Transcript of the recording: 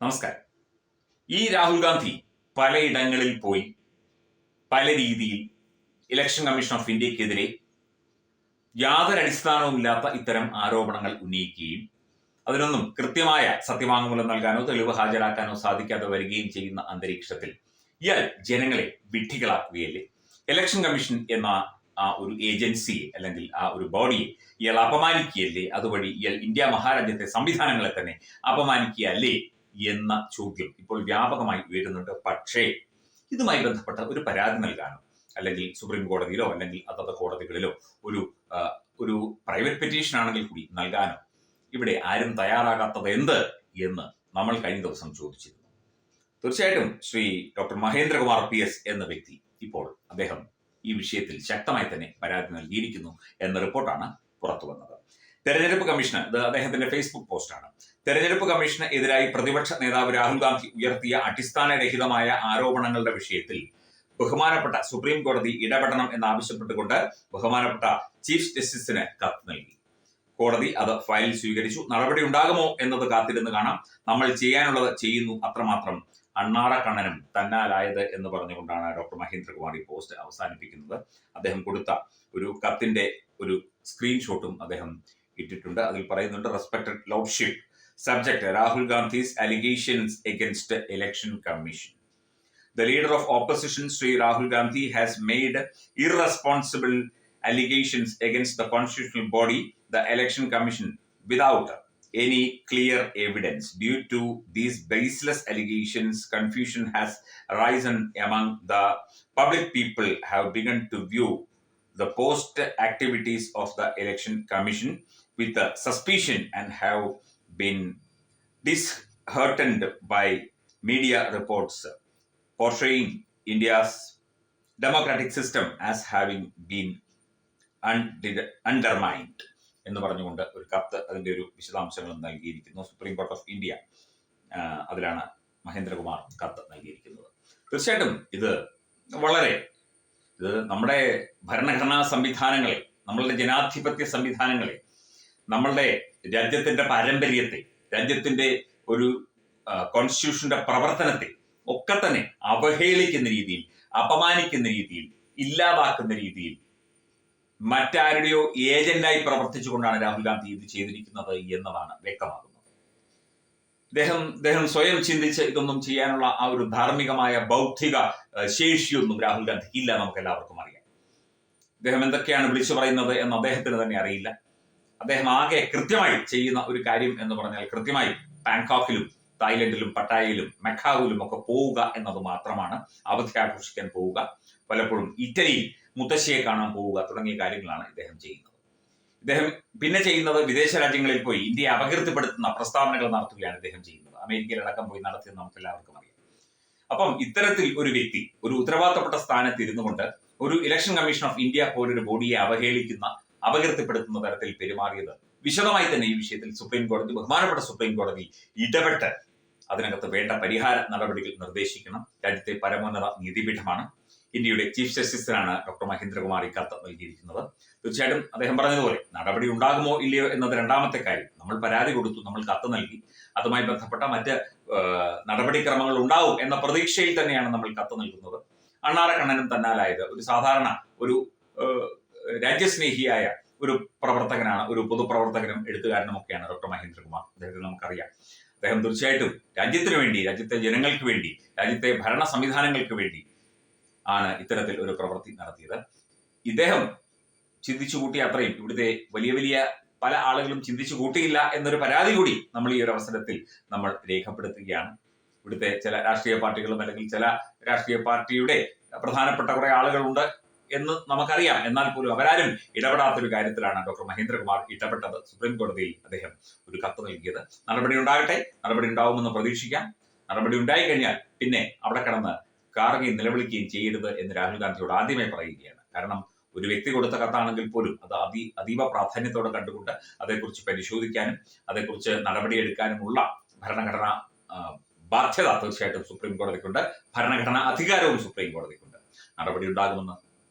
നമസ്കാരം. ഈ രാഹുൽ ഗാന്ധി പലയിടങ്ങളിൽ പോയി പല രീതിയിൽ ഇലക്ഷൻ കമ്മീഷൻ ഓഫ് ഇന്ത്യക്കെതിരെ യാതൊരു അടിസ്ഥാനവുമില്ലാത്ത ഇത്തരം ആരോപണങ്ങൾ ഉന്നയിക്കുകയും അതിനൊന്നും കൃത്യമായ സത്യവാങ്മൂലം നൽകാനോ തെളിവ് ഹാജരാക്കാനോ സാധിക്കാതെ വരികയും ചെയ്യുന്ന അന്തരീക്ഷത്തിൽ ഇയാൾ ജനങ്ങളെ വിഡ്ഢികളാക്കുകയല്ലേ? ഇലക്ഷൻ കമ്മീഷൻ എന്ന ആ ഒരു ഏജൻസിയെ അല്ലെങ്കിൽ ആ ഒരു ബോഡിയെ ഇയാൾ അപമാനിക്കുകയല്ലേ? അതുവഴി ഇയാൾ ഇന്ത്യ മഹാരാജ്യത്തെ സംവിധാനങ്ങളെ തന്നെ അപമാനിക്കുകയല്ലേ? എന്ന ചോദ്യം ഇപ്പോൾ വ്യാപകമായി ഉയരുന്നുണ്ട്. പക്ഷേ ഇതുമായി ബന്ധപ്പെട്ട ഒരു പരാതി നൽകാനോ അല്ലെങ്കിൽ സുപ്രീം കോടതിയിലോ അല്ലെങ്കിൽ അതത് കോടതികളിലോ ഒരു ഒരു പ്രൈവറ്റ് പെറ്റീഷൻ ആണെങ്കിൽ കൂടി നൽകാനോ ഇവിടെ ആരും തയ്യാറാകാത്തത് എന്ത് എന്ന് നമ്മൾ കഴിഞ്ഞ ദിവസം ചോദിച്ചിരുന്നു. തീർച്ചയായിട്ടും Shri doctor Mahendrakumar P S എന്ന വ്യക്തി ഇപ്പോൾ അദ്ദേഹം ഈ വിഷയത്തിൽ ശക്തമായി തന്നെ പരാതി നൽകിയിരിക്കുന്നു എന്ന റിപ്പോർട്ടാണ് പുറത്തു വന്നത് തെരഞ്ഞെടുപ്പ് കമ്മീഷന് ഇത് അദ്ദേഹത്തിന്റെ ഫേസ്ബുക്ക് പോസ്റ്റാണ്. തെരഞ്ഞെടുപ്പ് കമ്മീഷന് എതിരായി പ്രതിപക്ഷ നേതാവ് രാഹുൽ ഗാന്ധി ഉയർത്തിയ അടിസ്ഥാനരഹിതമായ ആരോപണങ്ങളുടെ വിഷയത്തിൽ ബഹുമാനപ്പെട്ട സുപ്രീം കോടതി ഇടപെടണം എന്നാവശ്യപ്പെട്ടുകൊണ്ട് ബഹുമാനപ്പെട്ട ചീഫ് ജസ്റ്റിസിന് കത്ത് നൽകി. കോടതി അത് ഫയൽ സ്വീകരിച്ചു. നടപടി ഉണ്ടാകുമോ എന്നത് കാത്തിരുന്ന് കാണാം. നമ്മൾ ചെയ്യാനുള്ളത് ചെയ്യുന്നു അത്രമാത്രം അണ്ണാറ കണ്ണനും തന്നാലായത് എന്ന് പറഞ്ഞുകൊണ്ടാണ് ഡോക്ടർ മഹേന്ദ്രകുമാർ ഈ പോസ്റ്റ് അവസാനിപ്പിക്കുന്നത്. അദ്ദേഹം കൊടുത്ത ഒരു കത്തിന്റെ ഒരു സ്ക്രീൻഷോട്ടും അദ്ദേഹം ഇട്ടിട്ടുണ്ട്. അതിൽ പറയുന്നുണ്ട് respected lordship Subject Rahul Gandhi's allegations against the Election Commission. The leader of opposition, Sri Rahul Gandhi, has made irresponsible allegations against the constitutional body, the Election Commission, without any clear evidence. Due to these baseless allegations, confusion has arisen among the public people have begun to view the post activities of the Election Commission with uh, suspicion and have been disheartened by media reports portraying India's democratic system as having been undermined എന്ന് പറഞ്ഞുകൊണ്ട് ഒരു കത്ത് അതിന്റെ ഒരു വിശദാംശങ്ങളും നൽകിയിരിക്കുന്നു. Supreme court of India അതിലാണ് മഹേന്ദ്രകുമാർ കത്ത് നൽകിയിരിക്കുന്നത്. തീർച്ചയായിട്ടും ഇത് വളരെ ഇത് നമ്മുടെ ഭരണഘടനാ സംവിധാനങ്ങളെ നമ്മളുടെ ജനാധിപത്യ സംവിധാനങ്ങളെ നമ്മളുടെ രാജ്യത്തിന്റെ പാരമ്പര്യത്തെ രാജ്യത്തിന്റെ ഒരു കോൺസ്റ്റിറ്റ്യൂഷന്റെ പ്രവർത്തനത്തെ ഒക്കെ തന്നെ അവഹേളിക്കുന്ന രീതിയിൽ അപമാനിക്കുന്ന രീതിയിൽ ഇല്ലാതാക്കുന്ന രീതിയിൽ മറ്റാരുടെയോ ഏജന്റായി പ്രവർത്തിച്ചുകൊണ്ടാണ് രാഹുൽ ഗാന്ധി ഇത് ചെയ്തിരിക്കുന്നത് എന്നതാണ് വ്യക്തമാകുന്നത്. അദ്ദേഹം അദ്ദേഹം സ്വയം ചിന്തിച്ച് ഇതൊന്നും ചെയ്യാനുള്ള ആ ഒരു ധാർമ്മികമായ ബൗദ്ധിക ശേഷിയൊന്നും രാഹുൽ ഗാന്ധിക്ക് ഇല്ല നമുക്ക് എല്ലാവർക്കും അറിയാം. അദ്ദേഹം എന്തൊക്കെയാണ് വിളിച്ചു പറയുന്നത് എന്ന് അദ്ദേഹത്തിന് തന്നെ അറിയില്ല. അദ്ദേഹം ആകെ കൃത്യമായി ചെയ്യുന്ന ഒരു കാര്യം എന്ന് പറഞ്ഞാൽ കൃത്യമായി ബാങ്കോക്കിലും തായ്ലൻഡിലും പട്ടായയിലും മെക്കാവിലും ഒക്കെ പോവുക എന്നത് മാത്രമാണ്. അവധി ആഘോഷിക്കാൻ പോവുക. പലപ്പോഴും ഇറ്റലിയിൽ മുത്തശ്ശിയെ കാണാൻ പോവുക തുടങ്ങിയ കാര്യങ്ങളാണ് ഇദ്ദേഹം ചെയ്യുന്നത്. ഇദ്ദേഹം പിന്നെ ചെയ്യുന്നത് വിദേശ രാജ്യങ്ങളിൽ പോയി ഇന്ത്യയെ അപകീർത്തിപ്പെടുത്തുന്ന പ്രസ്താവനകൾ നടത്തുകയാണ് ഇദ്ദേഹം ചെയ്യുന്നത്. അമേരിക്കയിലടക്കം പോയി നടത്തിയത് നമുക്ക് എല്ലാവർക്കും അറിയാം. അപ്പം ഇത്തരത്തിൽ ഒരു വ്യക്തി ഒരു ഉത്തരവാദിത്തപ്പെട്ട സ്ഥാനത്ത് ഇരുന്നുകൊണ്ട് ഒരു ഇലക്ഷൻ കമ്മീഷൻ ഓഫ് ഇന്ത്യ പോലൊരു ബോഡിയെ അവഹേളിക്കുന്ന അപകീർത്തിപ്പെടുത്തുന്ന തരത്തിൽ പെരുമാറിയത്. വിശദമായി തന്നെ ഈ വിഷയത്തിൽ സുപ്രീം കോടതി ബഹുമാനപ്പെട്ട സുപ്രീം കോടതി ഇടപെട്ട് അതിനകത്ത് വേണ്ട പരിഹാര നടപടികൾ നിർദ്ദേശിക്കണം. രാജ്യത്തെ പരമോന്നത നീതിപീഠമാണ്. ഇന്ത്യയുടെ ചീഫ് ജസ്റ്റിസിനാണ് ഡോക്ടർ മഹേന്ദ്രകുമാർ ഈ കത്ത് നൽകിയിരിക്കുന്നത്. തീർച്ചയായിട്ടും അദ്ദേഹം പറഞ്ഞതുപോലെ നടപടി ഉണ്ടാകുമോ ഇല്ലയോ എന്നത് രണ്ടാമത്തെ കാര്യം. നമ്മൾ പരാതി കൊടുത്തു നമ്മൾ കത്ത് നൽകി. അതുമായി ബന്ധപ്പെട്ട മറ്റ് നടപടിക്രമങ്ങൾ ഉണ്ടാവും എന്ന പ്രതീക്ഷയിൽ തന്നെയാണ് നമ്മൾ കത്ത് നൽകുന്നത്. അണ്ണാറ കണ്ണനും തന്നാലായത് ഒരു സാധാരണ ഒരു രാജ്യസ്നേഹിയായ ഒരു പ്രവർത്തകനാണ് ഒരു പൊതുപ്രവർത്തകനും എഴുത്തുകാരനും ഒക്കെയാണ് ഡോക്ടർ മഹേന്ദ്രകുമാർ. അദ്ദേഹത്തെ നമുക്കറിയാം. അദ്ദേഹം തീർച്ചയായിട്ടും രാജ്യത്തിന് വേണ്ടി രാജ്യത്തെ ജനങ്ങൾക്ക് വേണ്ടി രാജ്യത്തെ ഭരണ സംവിധാനങ്ങൾക്ക് വേണ്ടി ആണ് ഇത്തരത്തിൽ ഒരു പ്രവൃത്തി നടത്തിയത്. ഇദ്ദേഹം ചിന്തിച്ചു കൂട്ടിയ അത്രയും ഇവിടുത്തെ വലിയ വലിയ പല ആളുകളും ചിന്തിച്ചു കൂട്ടിയില്ല എന്നൊരു പരാതി കൂടി നമ്മൾ ഈ ഒരു അവസരത്തിൽ നമ്മൾ രേഖപ്പെടുത്തുകയാണ്. ഇവിടുത്തെ ചില രാഷ്ട്രീയ പാർട്ടികളും അല്ലെങ്കിൽ ചില രാഷ്ട്രീയ പാർട്ടിയുടെ പ്രധാനപ്പെട്ട കുറെ ആളുകളുണ്ട്. എന്ന് നമുക്കറിയാം. എന്നാൽ പോലും അവരാരും ഇടപെടാത്തൊരു കാര്യത്തിലാണ് ഡോക്ടർ മഹേന്ദ്രകുമാർ ഇടപെട്ടത്. സുപ്രീം കോടതിയിൽ അദ്ദേഹം ഒരു കത്ത് നൽകിയത്. നടപടി ഉണ്ടാകട്ടെ. നടപടി ഉണ്ടാവുമെന്ന് പ്രതീക്ഷിക്കാം. നടപടി ഉണ്ടായി കഴിഞ്ഞാൽ പിന്നെ അവിടെ കിടന്ന് കാറുകയും നിലവിളിക്കുകയും ചെയ്യരുത് എന്ന് രാഹുൽ ഗാന്ധിയോട് ആദ്യമേ പറയുകയാണ്. കാരണം ഒരു വ്യക്തി കൊടുത്ത കത്താണെങ്കിൽ പോലും അത് അതി അതീവ പ്രാധാന്യത്തോടെ കണ്ടുകൊണ്ട് അതേക്കുറിച്ച് പരിശോധിക്കാനും അതേക്കുറിച്ച് നടപടിയെടുക്കാനുമുള്ള ഭരണഘടന ബാധ്യത തീർച്ചയായിട്ടും സുപ്രീം കോടതിക്കുണ്ട്. ഭരണഘടനാ അധികാരവും സുപ്രീം കോടതിക്കുണ്ട്. നടപടി ഉണ്ടാകുമെന്ന്